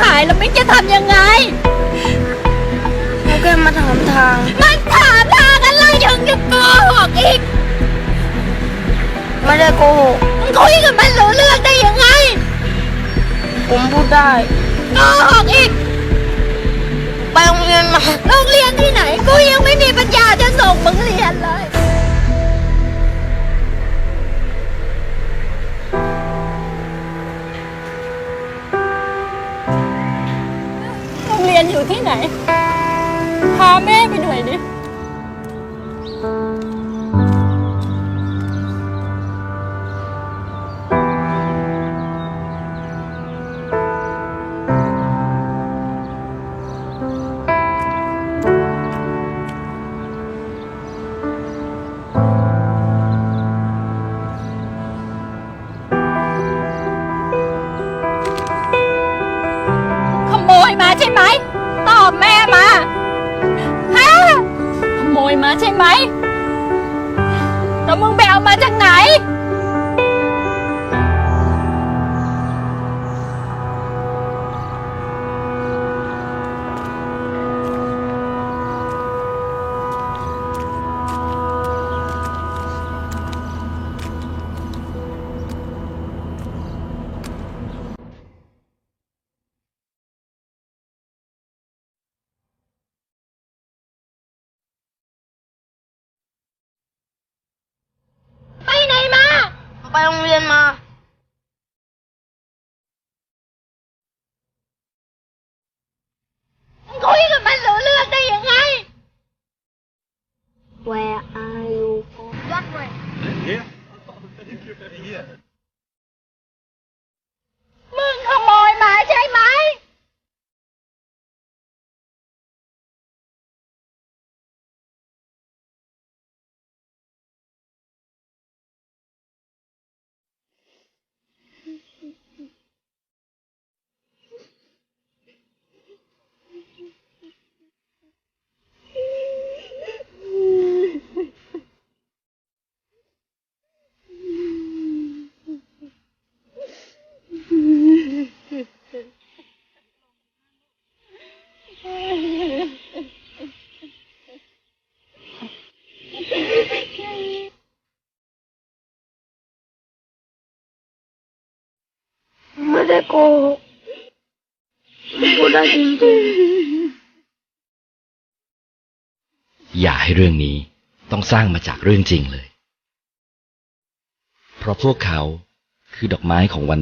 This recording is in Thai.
หายแล้วมิกจะทำยังไงเล้วก็มาถามทาง มันถามทางอะไรยังจะโกหกอีกไม่ได้โกหกมึงคุยกับมันรู้เรื่องได้ยังไง ผมพูดได้โกหกอีก ไปโรงเรียนมา โรงเรียนที่ไหน กูยังไม่มีปัญญาจะส่งมึงเรี อยู่ที่ไหน พาแม่ไปหน่อยดิขโมยมาใช่ไหม ตอบแม่มาฮะขโมยมาใช่ไหมแล้วมึงไปเอามาจากไหน ไปโรงเรียนมามึงคุยกับมันรู้เรื่องได้ยังไง Where are you from What way มึงขโมยมาใช่ไหม ได้โกหกพูดได้จริงอย่าให้เรื่องนี้ต้องสร้างมาจากเรื่องจริงเลย เพราะพวกเขาคือดอกไม้ของวัน